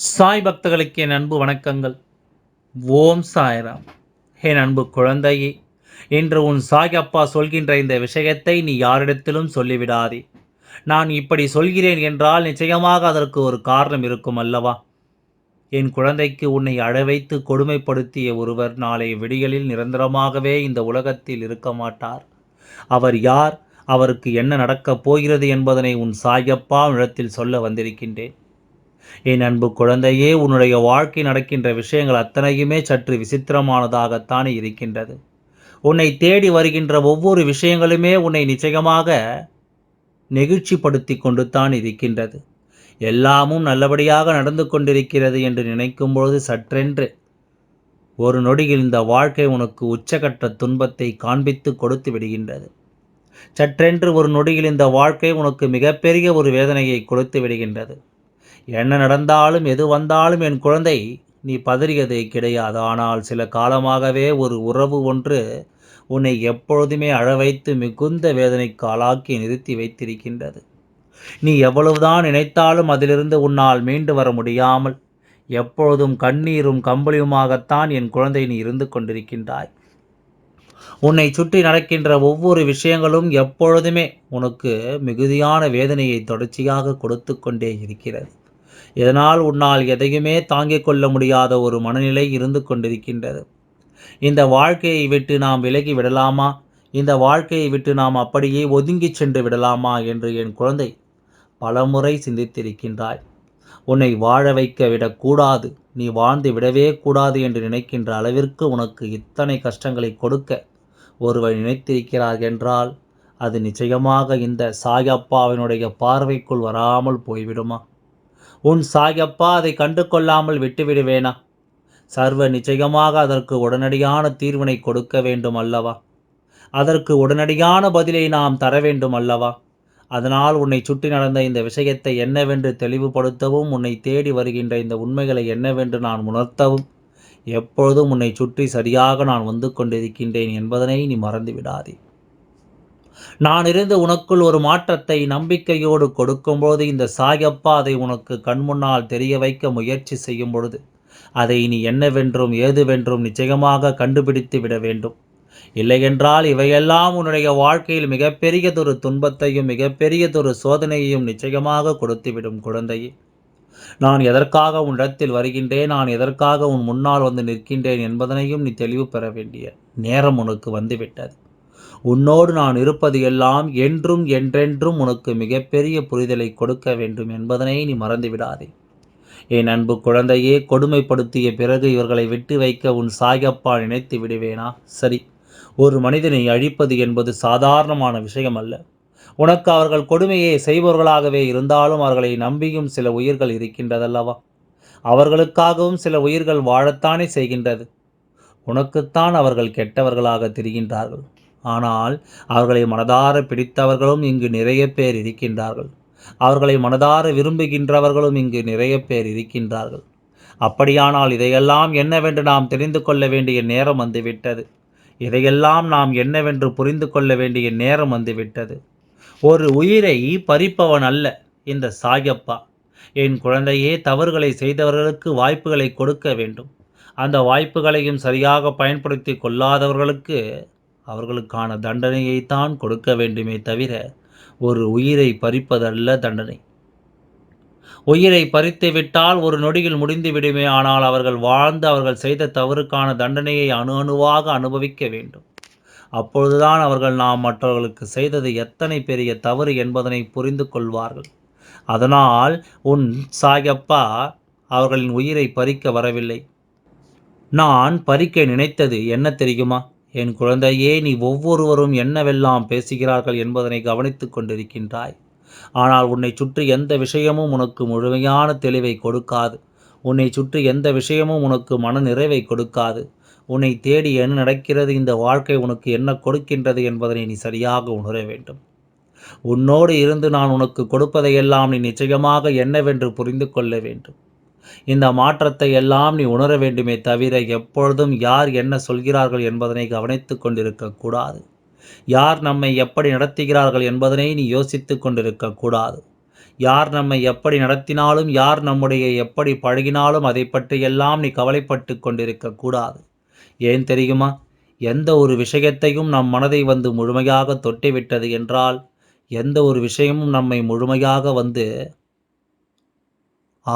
சாய் பக்தர்களுக்கு என் அன்பு வணக்கங்கள். ஓம் சாய்ராம். என் அன்பு குழந்தையே இன்று உன் சாய் அப்பா சொல்கின்ற இந்த விஷயத்தை நீ யாரிடத்திலும் சொல்லிவிடாதே. நான் இப்படி சொல்கிறேன் என்றால் நிச்சயமாக அதற்கு ஒரு காரணம் இருக்கும் அல்லவா? என் குழந்தைக்கு உன்னை அழவைத்து கொடுமைப்படுத்திய ஒருவர் நாளை விடிகளில் நிரந்தரமாகவே இந்த உலகத்தில் இருக்க மாட்டார். அவர் யார் அவருக்கு என்ன நடக்கப் போகிறது என்பதனை உன் சாயப்பா இடத்தில் சொல்ல வந்திருக்கின்றேன். என் அன்பு குழந்தையே உன்னுடைய வாழ்க்கை நடக்கின்ற விஷயங்கள் அத்தனையுமே சற்று விசித்திரமானதாகத்தானே இருக்கின்றது. உன்னை தேடி வருகின்ற ஒவ்வொரு விஷயங்களுமே உன்னை நிச்சயமாக நெகிழ்ச்சிப்படுத்தி கொண்டு தான் இருக்கின்றது. எல்லாமும் நல்லபடியாக நடந்து கொண்டிருக்கிறது என்று நினைக்கும் பொழுது சற்றென்று ஒரு நொடியில் இந்த வாழ்க்கை உனக்கு உச்சகட்ட துன்பத்தை காண்பித்து கொடுத்து விடுகின்றது. சற்றென்று ஒரு நொடியில் இந்த வாழ்க்கை உனக்கு மிகப்பெரிய ஒரு வேதனையை கொடுத்து விடுகின்றது. என்ன நடந்தாலும் எது வந்தாலும் என் குழந்தை நீ பதறியதே கிடையாது. ஆனால் சில காலமாகவே ஒரு உறவு ஒன்று உன்னை எப்பொழுதுமே அழ வைத்து மிகுந்த வேதனைக்கு ஆளாக்கி நிறுத்தி வைத்திருக்கின்றது. நீ எவ்வளவுதான் நினைத்தாலும் அதிலிருந்து உன்னால் மீண்டு வர முடியாமல் எப்பொழுதும் கண்ணீரும் கம்பளியுமாகத்தான் என் குழந்தை நீ இருந்து கொண்டிருக்கின்றாய். உன்னை சுற்றி நடக்கின்ற ஒவ்வொரு விஷயங்களும் எப்பொழுதுமே உனக்கு மிகுதியான வேதனையை தொடர்ச்சியாக கொடுத்து கொண்டே இருக்கிறது. இதனால் உன்னால் எதையுமே தாங்கிக் கொள்ள முடியாத ஒரு மனநிலை இருந்து கொண்டிருக்கின்றது? இந்த வாழ்க்கையை விட்டு நாம் விலகி விடலாமா? இந்த வாழ்க்கையை விட்டு நாம் அப்படியே ஒதுங்கி சென்று விடலாமா என்று என் குழந்தை பலமுறை சிந்தித்திருக்கின்றாய் உன்னை வாழ வைக்க விடக்கூடாது. நீ வாழ்ந்து விடவே கூடாது என்று நினைக்கின்ற அளவிற்கு உனக்கு இத்தனை கஷ்டங்களை கொடுக்க ஒருவர் நினைத்திருக்கிறார் என்றால் அது நிச்சயமாக இந்த சாயப்பாவினுடைய பார்வைக்குள் வராமல் போய்விடுமா? உன் சாயப்பா அதை கண்டு கொள்ளாமல் விட்டுவிடுவேனா? சர்வ நிச்சயமாக அதற்கு உடனடியான தீர்வினை கொடுக்க வேண்டும் அல்லவா அதற்கு உடனடியான பதிலை நாம் தர வேண்டும் அல்லவா அதனால் உன்னை சுற்றி நடந்த இந்த விஷயத்தை என்னவென்று தெளிவுபடுத்தவும் உன்னை தேடி வருகின்ற இந்த உண்மைகளை என்னவென்று நான் உணர்த்தவும் எப்பொழுதும் உன்னை சுற்றி சரியாக நான் வந்து கொண்டிருக்கின்றேன் என்பதனை நீ மறந்து விடாதே நான் இருந்து உனக்குள் ஒரு மாற்றத்தை நம்பிக்கையோடு கொடுக்கும்போது இந்த சாயப்பா அதை உனக்கு கண்முன்னால் தெரிய வைக்க முயற்சி செய்யும் பொழுது அதை நீ என்னவென்றும் ஏதுவென்றும் நிச்சயமாக கண்டுபிடித்து விட வேண்டும். இல்லையென்றால் இவையெல்லாம் உன்னுடைய வாழ்க்கையில் மிகப்பெரியதொரு துன்பத்தையும் மிகப்பெரியதொரு சோதனையையும் நிச்சயமாக கொடுத்துவிடும் குழந்தையே. நான் எதற்காக உன்னிடத்தில் வருகின்றேன் நான் எதற்காக உன் முன்னால் வந்து நிற்கின்றேன் என்பதனையும் நீ தெளிவு பெற வேண்டிய நேரம் உனக்கு வந்துவிட்டது. உன்னோடு நான் இருப்பது எல்லாம் என்றும் என்றென்றும் உனக்கு மிகப்பெரிய புரிதலை கொடுக்க வேண்டும் என்பதனை நீ மறந்துவிடாதே. என் அன்பு குழந்தையே கொடுமைப்படுத்திய பிறகு இவர்களை விட்டு வைக்க உன் சாயப்பா நினைத்து விடுவேனா? சரி ஒரு மனிதனை அழிப்பது என்பது சாதாரணமான விஷயம் அல்ல உனக்கு அவர்கள் கொடுமையை செய்பவர்களாகவே இருந்தாலும் அவர்களை நம்பியும் சில உயிர்கள் இருக்கின்றதல்லவா? அவர்களுக்காகவும் சில உயிர்கள் வாழத்தானே செய்கின்றது. உனக்குத்தான் அவர்கள் கெட்டவர்களாக திரிகின்றார்கள். ஆனால் அவர்களை மனதார பிடித்தவர்களும் இங்கு நிறைய பேர் இருக்கின்றார்கள். அவர்களை மனதார விரும்புகின்றவர்களும் இங்கு நிறைய பேர் இருக்கின்றார்கள். அப்படியானால் இதையெல்லாம் என்னவென்று நாம் தெரிந்து கொள்ள வேண்டிய நேரம் வந்துவிட்டது. இதையெல்லாம் நாம் என்னவென்று புரிந்து கொள்ள வேண்டிய நேரம் வந்துவிட்டது. ஒரு உயிரை பறிப்பவன் அல்ல இந்த சாயப்பா. என் குழந்தையே தவறுகளை செய்தவர்களுக்கு வாய்ப்புகளை கொடுக்க வேண்டும். அந்த வாய்ப்புகளையும் சரியாக பயன்படுத்தி கொள்ளாதவர்களுக்கு அவர்களுக்கான தண்டனையைத்தான் கொடுக்க வேண்டுமே தவிர ஒரு உயிரை பறிப்பதல்ல தண்டனை. உயிரை பறித்து விட்டால் ஒரு நொடியில் முடிந்து விடுமே ஆனால் அவர்கள் வாழ்ந்து அவர்கள் செய்த தவறுக்கான தண்டனையை அணு அணுவாக அனுபவிக்க வேண்டும். அப்பொழுதுதான் அவர்கள் நாம் மற்றவர்களுக்கு செய்தது எத்தனை பெரிய தவறு என்பதனை புரிந்து கொள்வார்கள். அதனால் உன் சாயப்பா அவர்களின் உயிரை பறிக்க வரவில்லை. நான் பறிக்க நினைத்தது என்ன தெரியுமா? என் குழந்தையே நீ ஒவ்வொருவரும் என்னவெல்லாம் பேசுகிறார்கள் என்பதனை கவனித்துக் கொண்டிருக்கின்றாய். ஆனால் உன்னை சுற்றி எந்த விஷயமும் உனக்கு முழுமையான தெளிவை கொடுக்காது. உன்னை சுற்றி எந்த விஷயமும் உனக்கு மன நிறைவை கொடுக்காது. உன்னை தேடி என்ன நடக்கிறது இந்த வாழ்க்கை உனக்கு என்ன கொடுக்கின்றது என்பதனை நீ சரியாக உணர வேண்டும். உன்னோடு இருந்து நான் உனக்கு கொடுப்பதையெல்லாம் நீ நிச்சயமாக என்னவென்று புரிந்து கொள்ள வேண்டும். இந்த மாற்றத்தை எல்லாம் நீ உணர வேண்டுமே தவிர எப்பொழுதும் யார் என்ன சொல்கிறார்கள் என்பதனை கவனித்து கொண்டிருக்கக்கூடாது யார் நம்மை எப்படி நடத்துகிறார்கள் என்பதனை நீ யோசித்து கொண்டிருக்கக்கூடாது யார் நம்மை எப்படி நடத்தினாலும் யார் நம்முடைய எப்படி பழகினாலும் அதை பற்றியெல்லாம் நீ கவலைப்பட்டு கொண்டிருக்கக்கூடாது ஏன் தெரியுமா? எந்த ஒரு விஷயத்தையும் நம் மனதை வந்து முழுமையாக தொட்டிவிட்டது என்றால் எந்த ஒரு விஷயமும் நம்மை முழுமையாக வந்து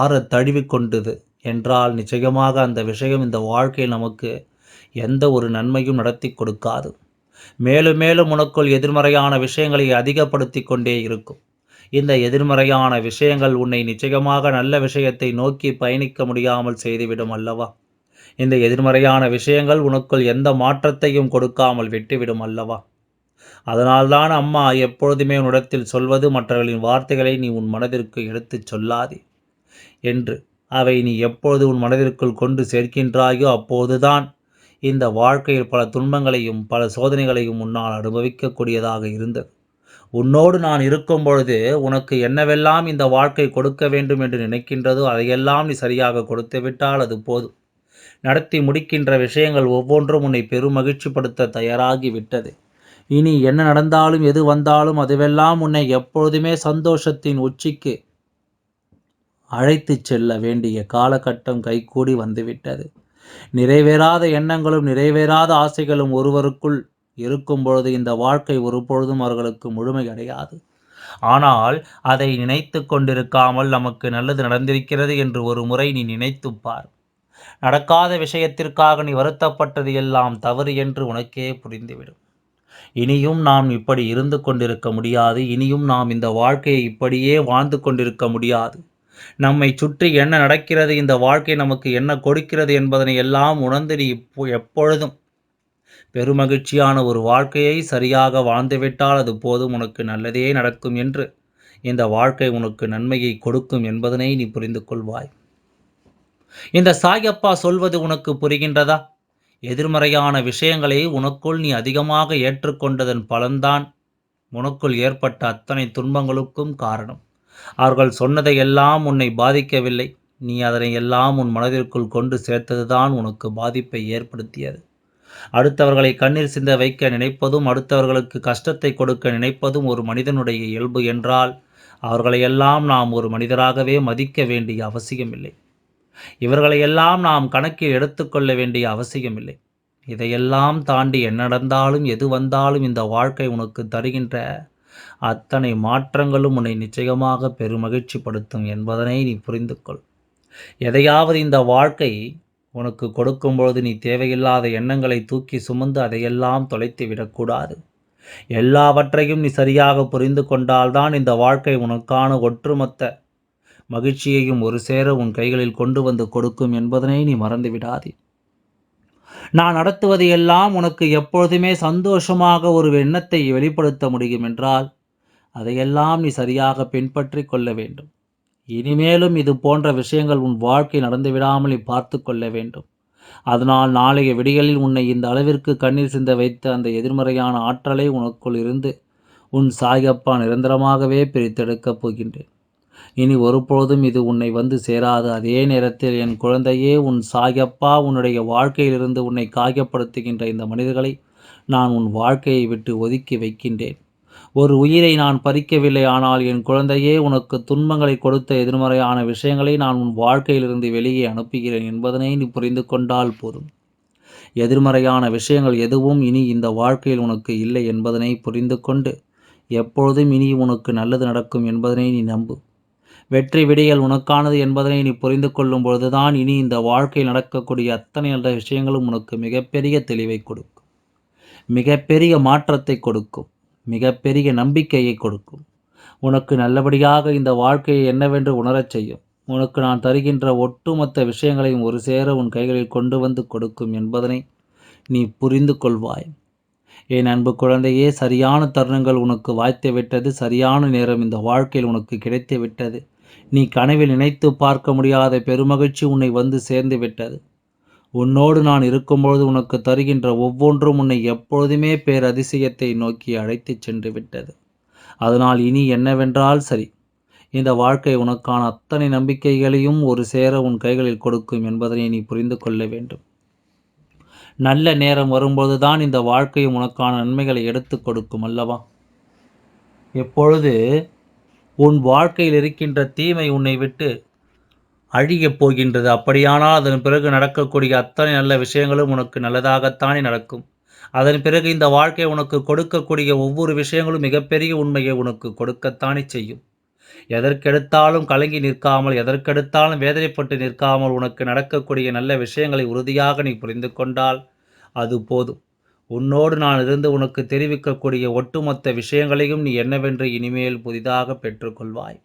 ஆற தழுவி கொண்டது. என்றால் நிச்சயமாக அந்த விஷயம் இந்த வாழ்க்கையில் நமக்கு எந்த ஒரு நன்மையும் நடத்தி கொடுக்காது. மேலும் மேலும் உனக்குள் எதிர்மறையான விஷயங்களை அதிகப்படுத்தி கொண்டே இருக்கும். இந்த எதிர்மறையான விஷயங்கள் உன்னை நிச்சயமாக நல்ல விஷயத்தை நோக்கி பயணிக்க முடியாமல் செய்துவிடும் அல்லவா? இந்த எதிர்மறையான விஷயங்கள் உனக்குள் எந்த மாற்றத்தையும் கொடுக்காமல் விட்டுவிடும் அல்லவா? அதனால்தான் அம்மா எப்பொழுதுமே உன்னிடத்தில் சொல்வது மற்றவர்களின் வார்த்தைகளை நீ உன் மனதிற்கு எடுத்துச் சொல்லாதே. என்று அவை நீ எப்பொழுது உன் மனதிற்குள் கொண்டு சேர்க்கின்றாயோ அப்போதுதான் இந்த வாழ்க்கையில் பல துன்பங்களையும் பல சோதனைகளையும் உன்னால் அனுபவிக்கக்கூடியதாக இருந்தது. உன்னோடு நான் இருக்கும் பொழுது உனக்கு என்னவெல்லாம் இந்த வாழ்க்கை கொடுக்க வேண்டும் என்று நினைக்கின்றதோ அதையெல்லாம் நீ சரியாக கொடுத்து விட்டால் அது போதும். நடத்தி முடிக்கின்ற விஷயங்கள் ஒவ்வொன்றும் உன்னை பெருமகிழ்ச்சிப்படுத்த தயாராகி விட்டது. இனி என்ன நடந்தாலும் எது வந்தாலும் அதுவெல்லாம் உன்னை எப்பொழுதுமே சந்தோஷத்தின் உச்சிக்கு அழைத்துச் செல்ல வேண்டிய காலகட்டம் கைகூடி வந்துவிட்டது. நிறைவேறாத எண்ணங்களும் நிறைவேறாத ஆசைகளும் ஒருவருக்குள் இருக்கும் பொழுது இந்த வாழ்க்கை ஒருபொழுதும் அவர்களுக்கு முழுமை அடையாது. ஆனால் அதை நினைத்து கொண்டிருக்காமல் நமக்கு நல்லது நடந்திருக்கிறது என்று ஒரு முறை நீ நினைத்துப் பார். நடக்காத விஷயத்திற்காக நீ வருத்தப்பட்டது எல்லாம் தவறு என்று உனக்கே புரிந்துவிடும். இனியும் நாம் இப்படி இருந்து கொண்டிருக்க முடியாது. இனியும் நாம் இந்த வாழ்க்கையை இப்படியே வாழ்ந்து கொண்டிருக்க முடியாது. நம்மை சுற்றி என்ன நடக்கிறது இந்த வாழ்க்கை நமக்கு என்ன கொடுக்கிறது என்பதனை எல்லாம் உணர்ந்து நீ இப்போ எப்பொழுதும் பெருமகிழ்ச்சியான ஒரு வாழ்க்கையை சரியாக வாழ்ந்துவிட்டால் அது போதும் உனக்கு நல்லதே நடக்கும் என்று. இந்த வாழ்க்கை உனக்கு நன்மையை கொடுக்கும் என்பதனை நீ புரிந்து கொள்வாய். இந்த சாயப்பா சொல்வது உனக்கு புரிகின்றதா? எதிர்மறையான விஷயங்களை உனக்குள் நீ அதிகமாக ஏற்றுக்கொண்டதன் பலன்தான். உனக்குள் ஏற்பட்ட அத்தனை துன்பங்களுக்கும் காரணம். அவர்கள் சொன்னதை எல்லாம் உன்னை பாதிக்கவில்லை. நீ அதனை எல்லாம் உன் மனதிற்குள் கொண்டு சேர்த்ததுதான் உனக்கு பாதிப்பை ஏற்படுத்தியது. அடுத்தவர்களை கண்ணீர் சிந்த வைக்க நினைப்பதும் அடுத்தவர்களுக்கு கஷ்டத்தை கொடுக்க நினைப்பதும் ஒரு மனிதனுடைய இயல்பு என்றால் அவர்களையெல்லாம் நாம் ஒரு மனிதராகவே மதிக்க வேண்டிய அவசியமில்லை. இவர்களையெல்லாம் நாம் கணக்கில் எடுத்துக்கொள்ள வேண்டிய அவசியமில்லை. இதையெல்லாம் தாண்டி என்ன நடந்தாலும் எது வந்தாலும் இந்த வாழ்க்கை உனக்கு தருகின்ற அத்தனை மாற்றங்களும் உன்னை நிச்சயமாக பெருமகிழ்ச்சிப்படுத்தும் என்பதனை நீ புரிந்து கொள் எதையாவது இந்த வாழ்க்கை உனக்கு கொடுக்கும் பொழுது நீ தேவையில்லாத எண்ணங்களை தூக்கி சுமந்து அதையெல்லாம் தொலைத்து விடக்கூடாது. எல்லாவற்றையும் நீ சரியாக புரிந்து கொண்டால்தான் இந்த வாழ்க்கை உனக்கான ஒற்றுமொத்த மகிழ்ச்சியையும் ஒரு சேர உன் கைகளில் கொண்டு வந்து கொடுக்கும் என்பதனை நீ மறந்து விடாதே. நான் நடத்துவது எல்லாம் உனக்கு எப்பொழுதுமே சந்தோஷமாக ஒரு எண்ணத்தை வெளிப்படுத்த முடியும் என்றால் அதையெல்லாம் நீ சரியாக பின்பற்றி கொள்ள வேண்டும். இனிமேலும் இது போன்ற விஷயங்கள் உன் வாழ்க்கை நடந்துவிடாமல் நீ பார்த்து கொள்ள வேண்டும். அதனால் நாளைய விடிகளில் உன்னை இந்த அளவிற்கு கண்ணீர் சிந்த வைத்த அந்த எதிர்மறையான ஆற்றலை உனக்குள் இருந்து உன் சாயப்பா நிரந்தரமாகவே பிரித்தெடுக்கப் போகின்றேன். இனி ஒருபொழுதும் இது உன்னை வந்து சேராது. அதே நேரத்தில் என் குழந்தையே உன் சாயப்பா உன்னுடைய வாழ்க்கையிலிருந்து உன்னை காயப்படுத்துகின்ற இந்த மனிதர்களை நான் உன் வாழ்க்கையை விட்டு ஒதுக்கி வைக்கின்றேன். ஒரு உயிரை நான் பறிக்கவில்லை ஆனால் என் குழந்தையே உனக்கு துன்பங்களை கொடுத்த எதிர்மறையான விஷயங்களை நான் உன் வாழ்க்கையிலிருந்து வெளியே அனுப்புகிறேன் என்பதனை நீ புரிந்து கொண்டால் போதும். எதிர்மறையான விஷயங்கள் எதுவும் இனி இந்த வாழ்க்கையில் உனக்கு இல்லை என்பதனை புரிந்து கொண்டு எப்பொழுதும் இனி உனக்கு நல்லது நடக்கும் என்பதனை நீ நம்பு. வெற்றி விடியல் உனக்கானது என்பதனை நீ புரிந்து கொள்ளும் பொழுதுதான் இனி இந்த வாழ்க்கையில் நடக்கக்கூடிய அத்தனை நல்ல விஷயங்களும் உனக்கு மிகப்பெரிய தெளிவை கொடுக்கும். மிகப்பெரிய மாற்றத்தை கொடுக்கும். மிகப்பெரிய நம்பிக்கையை கொடுக்கும். உனக்கு நல்லபடியாக இந்த வாழ்க்கையை என்னவென்று உணரச் செய்யும். உனக்கு நான் தருகின்ற ஒட்டுமொத்த விஷயங்களையும் ஒரு சேர உன் கைகளில் கொண்டு வந்து கொடுக்கும் என்பதனை நீ புரிந்து கொள்வாய். என் அன்பு குழந்தையே சரியான தருணங்கள் உனக்கு வாய்த்து விட்டது சரியான நேரம் இந்த வாழ்க்கையில் உனக்கு கிடைத்து விட்டது நீ கனவில் நினைத்து பார்க்க முடியாத பெருமகிழ்ச்சி உன்னை வந்து சேர்ந்து விட்டது. உன்னோடு நான் இருக்கும்பொழுது உனக்கு தருகின்ற ஒவ்வொன்றும் உன்னை எப்பொழுதுமே பேரதிசயத்தை நோக்கி அழைத்துச் சென்று விட்டது. அதனால் இனி என்னவென்றால் சரி இந்த வாழ்க்கை உனக்கான அத்தனை நம்பிக்கைகளையும் ஒரு சேர உன் கைகளில் கொடுக்கும் என்பதனை நீ புரிந்து கொள்ள வேண்டும். நல்ல நேரம் வரும்போது தான் இந்த வாழ்க்கையும் உனக்கான நன்மைகளை எடுத்து கொடுக்கும் அல்லவா? எப்பொழுது உன் வாழ்க்கையில் இருக்கின்ற தீமை உன்னை விட்டு அழியப் போகின்றது. அப்படியானால் அதன் பிறகு நடக்கக்கூடிய அத்தனை நல்ல விஷயங்களும் உனக்கு நல்லதாகத்தானே நடக்கும். அதன் பிறகு இந்த வாழ்க்கை உனக்கு கொடுக்கக்கூடிய ஒவ்வொரு விஷயங்களும் மிகப்பெரிய உண்மையை உனக்கு கொடுக்கத்தானே செய்யும். எதற்கெடுத்தாலும் கலங்கி நிற்காமல் எதற்கெடுத்தாலும் வேதனைப்பட்டு நிற்காமல் உனக்கு நடக்கக்கூடிய நல்ல விஷயங்களை உறுதியாக நீ புரிந்து கொண்டால் அது போதும். உன்னோடு நான் இருந்து உனக்கு தெரிவிக்கக்கூடிய ஒட்டுமொத்த விஷயங்களையும் நீ என்னவென்று இனிமேல் புதிதாக பெற்றுக்கொள்வாய்.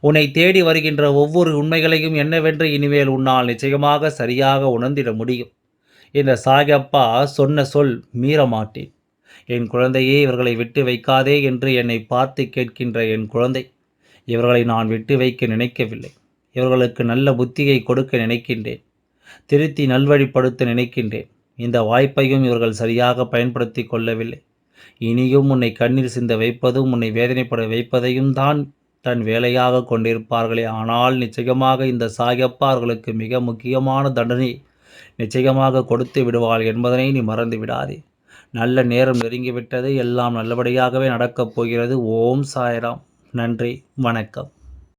உன்னை தேடி வருகின்ற ஒவ்வொரு உண்மைகளையும் என்னவென்று இனிமேல் உன்னால் நிச்சயமாக சரியாக உணர்ந்திட முடியும். இந்த சாகப்பா சொன்ன சொல் மீற மாட்டேன் என் குழந்தையே இவர்களை விட்டு வைக்காதே என்று என்னை பார்த்து கேட்கின்ற என் குழந்தை. இவர்களை நான் விட்டு வைக்க நினைக்கவில்லை. இவர்களுக்கு நல்ல புத்தியை கொடுக்க நினைக்கின்றேன். திருத்தி நல்வழிப்படுத்த நினைக்கின்றேன். இந்த வாய்ப்பையும் இவர்கள் சரியாக பயன்படுத்தி கொள்ளவில்லை. இனியும் உன்னை கண்ணீர் சிந்த வைப்பதும் உன்னை வேதனைப்பட வைப்பதையும் தான் தன் வேலையாக கொண்டிருப்பார்களே. ஆனால் நிச்சயமாக இந்த சாயப்பா அவர்களுக்கு மிக முக்கியமான தண்டனை நிச்சயமாக கொடுத்து விடுவாள் என்பதனை நீ மறந்து விடாதே. நல்ல நேரம் நெருங்கிவிட்டது. எல்லாம் நல்லபடியாகவே நடக்கப் போகிறது. ஓம் சாய்ராம். நன்றி. வணக்கம்.